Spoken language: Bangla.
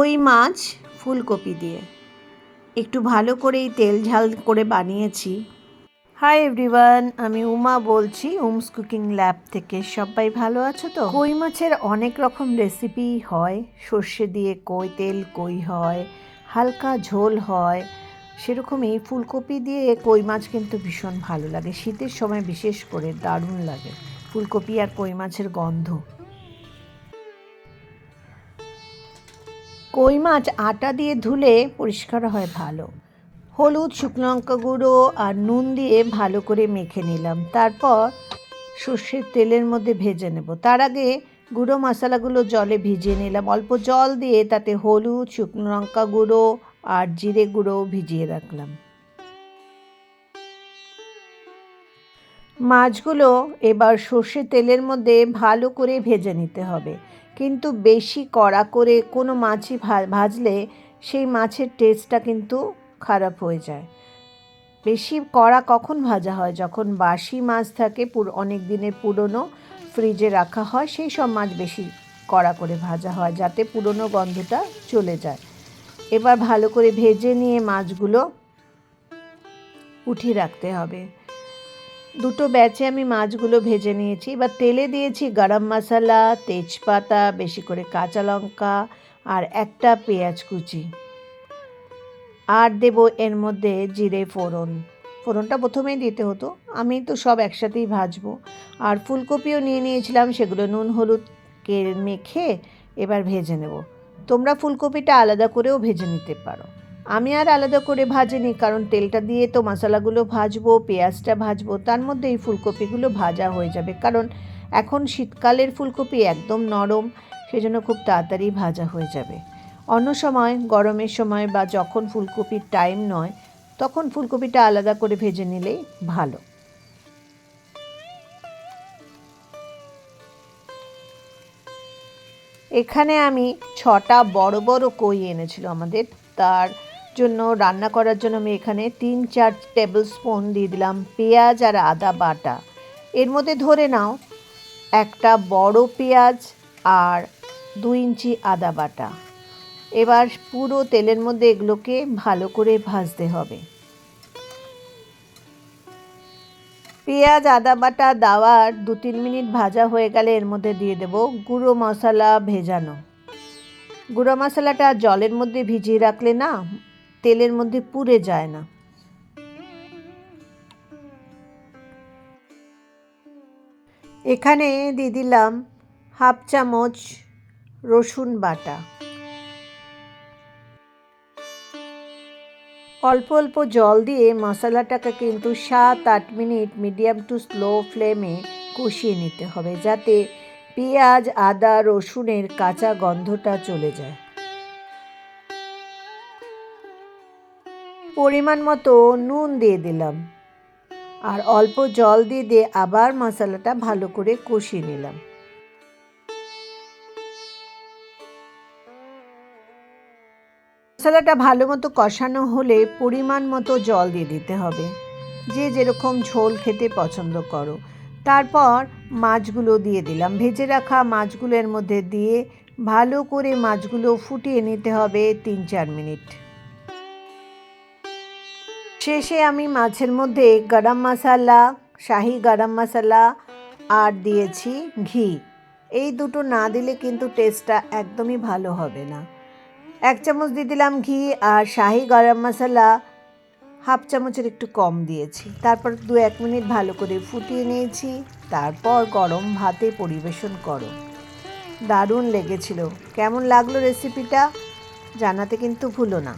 ওই মাছ ফুলকপি দিয়ে। একটু ভালো করেই তেল ঝাল করে বানিয়েছি। হাই এভরিওয়ান আমি উমা বলছি উমস কুকিং ল্যাব থেকে। সবাই ভালো আছো তো? কই মাছের অনেক রকম রেসিপি হয়। সর্ষে দিয়ে কই তেল কই হয় হালকা ঝোল হয়। সেরকমই ফুলকপি দিয়ে কই মাছ কিন্তু ভীষণ ভালো লাগে। শীতের সময় বিশেষ করে দারুণ লাগে। ফুলকপি আর কই মাছের গন্ধ। কই মাছ আটা দিয়ে ধুলে পরিষ্কার হয় ভালো। হলুদ, শুকনো লঙ্কা গুঁড়ো আর নুন দিয়ে ভালো করে মেখে নিলাম। তারপর সর্ষের তেলের মধ্যে ভেজে নেব। তার আগে গুঁড়ো মশলাগুলো জলে ভিজিয়ে নিলাম। অল্প জল দিয়ে তাতে হলুদ, শুকনো লঙ্কা গুঁড়ো আর জিরে গুঁড়ো ভিজিয়ে রাখলাম। মাছগুলো এবার সর্ষে তেলের মধ্যে ভালো করে ভেজে নিতে হবে। কিন্তু বেশি কড়া করে কোনো মাছই ভাজলে সেই মাছের টেস্টটা কিন্তু খারাপ হয়ে যায়। বেশি কড়া কখন ভাজা হয়? যখন বাসি মাছ থাকে অনেক দিনের পুরনো ফ্রিজে রাখা হয়, সেই সব মাছ বেশি কড়া করে ভাজা হয় যাতে পুরনো গন্ধটা চলে যায়। এবার ভালো করে ভেজে নিয়ে মাছগুলো উঠিয়ে রাখতে হবে। দুটো ব্যাচে আমি মাছগুলো ভেজে নিয়েছি। এবার তেলে দিয়েছি গরম মশলা, তেজপাতা, বেশি করে কাঁচা লঙ্কা আর একটা পেঁয়াজ কুচি। আর দেব এর মধ্যে জিরে, ফোড়ন। ফোড়নটা প্রথমেই দিতে হতো। আমি তো সব একসাথেই ভাজবো। আর ফুলকপিও নিয়ে নিয়েছিলাম, সেগুলো নুন, হলুদ মেখে এবার ভেজে নেব। তোমরা ফুলকপিটা আলাদা করেও ভেজে নিতে পারো। আমি আর আলাদা করে ভাজিনি, কারণ তেলটা দিয়ে তো মশলাগুলো ভাজবো, পেঁয়াজটা ভাজবো, তার মধ্যে এই ফুলকপিগুলো ভাজা হয়ে যাবে। কারণ এখন শীতকালের ফুলকপি একদম নরম, সেজন্য খুব তাড়াতাড়ি ভাজা হয়ে যাবে। অন্য সময়, গরমের সময় বা যখন ফুলকপির টাইম নয়, তখন ফুলকপিটা আলাদা করে ভেজে নিলেই ভালো। এখানে আমি ছটা বড় বড় কই এনেছিল আমাদের, তার জন্য রান্না করার জন্য আমি এখানে তিন চার টেবিল স্পুন দিয়ে দিলাম পেঁয়াজ আর আদা বাটা। এর মধ্যে ধরে নাও একটা বড় পেঁয়াজ আর দু ইঞ্চি আদা বাটা। এবার পুরো তেলের মধ্যে এগুলোকে ভালো করে ভাজতে হবে। পেঁয়াজ, আদা বাটা দেওয়ার দু তিন মিনিট ভাজা হয়ে গেলে এর মধ্যে দিয়ে দেব গুঁড়ো মশলা ভেজানো। গুঁড়ো মশলাটা জলের মধ্যে ভিজিয়ে রাখলে না তেলের মধ্যে পুড়ে যায় না। এখানে দিয়ে দিলাম হাফ চামচ রসুন বাটা। অল্প অল্প জল দিয়ে মশলাটাকে কিন্তু সাত আট মিনিট মিডিয়াম টু স্লো ফ্লেমে কষিয়ে নিতে হবে যাতে পেঁয়াজ, আদা, রসুনের কাঁচা গন্ধটা চলে যায়। পরিমাণ মতো নুন দিয়ে দিলাম। আর অল্প জল দিয়ে দিয়ে আবার মশলাটা ভালো করে কষিয়ে নিলাম। মশলাটা ভালো মতো কষানো হলে পরিমাণ মতো জল দিয়ে দিতে হবে। যে যেরকম ঝোল খেতে পছন্দ করো। তারপর মাছগুলো দিয়ে দিলাম। ভেজে রাখা মাছগুলোর মধ্যে দিয়ে ভালো করে মাছগুলো ফুটিয়ে নিতে হবে তিন চার মিনিট। শেষে আমি মাছের মধ্যে গরম মশলা, শাহি গরম মশলা আর দিয়েছি ঘি। এই দুটো না দিলে কিন্তু টেস্টটা একদমই ভালো হবে না। এক চামচ দিয়ে দিলাম ঘি আর শাহি গরম মশলা, হাফ চামচের একটু কম দিয়েছি। তারপর দু এক মিনিট ভালো করে ফুটিয়ে নিয়েছি। তারপর গরম ভাতে পরিবেশন করো। দারুণ লেগেছিল। কেমন লাগল রেসিপিটা জানাতে কিন্তু ভুলো না।